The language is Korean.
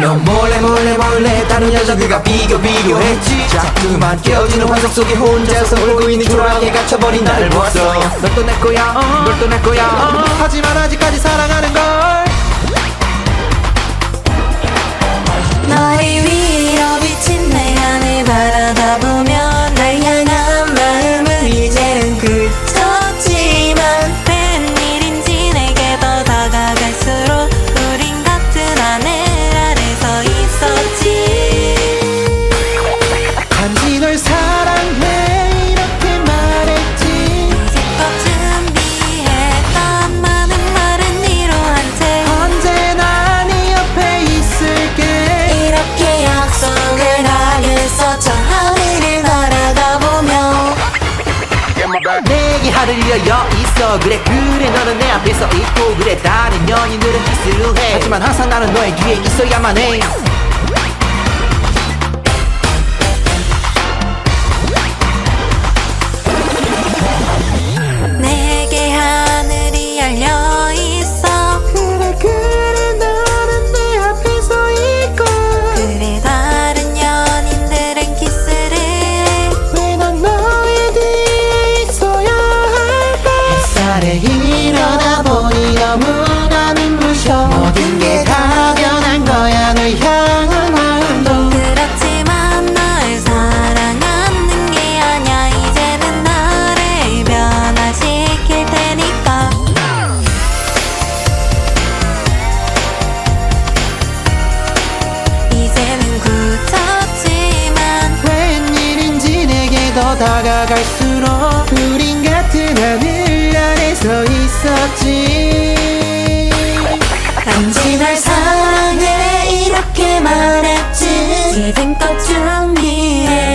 넌 몰래 몰래 몰래 다른 여자들과 비교 비교했지. 자꾸만 깨어지는 환상 속에 혼자서 울고 있는 초라하게 갇혀버린 나를 보았어. 넌 또 내 거야 널 또 내 거야. 하지만 아직까지 사랑하는 걸 널 사랑해 이렇게 말했지? 이제껏 준비했던 많은 말은 이루한 채 언제나 네 옆에 있을게. 이렇게 약속을 하겠어 저 하늘을 바라다 보며. 내게 하늘 열려 있어. 그래 그래 너는 내 앞에 서 있고. 그래 다른 연인들은 키스를 해. 하지만 항상 나는 너의 뒤에 있어야만 해 햇살에 일어나 보니 너무나 눈부셔. 모든 게 다 변한 거야. 널 향한 마음도. 그렇지만 널 사랑하는 게 아냐 이제는 나를 변화시킬 테니까. 이제는 굳혔지만 웬일인지 내게 더 다가갈수록 우린 있었지. 단지 널 사랑해 이렇게 말했지. 이젠껏 준비했던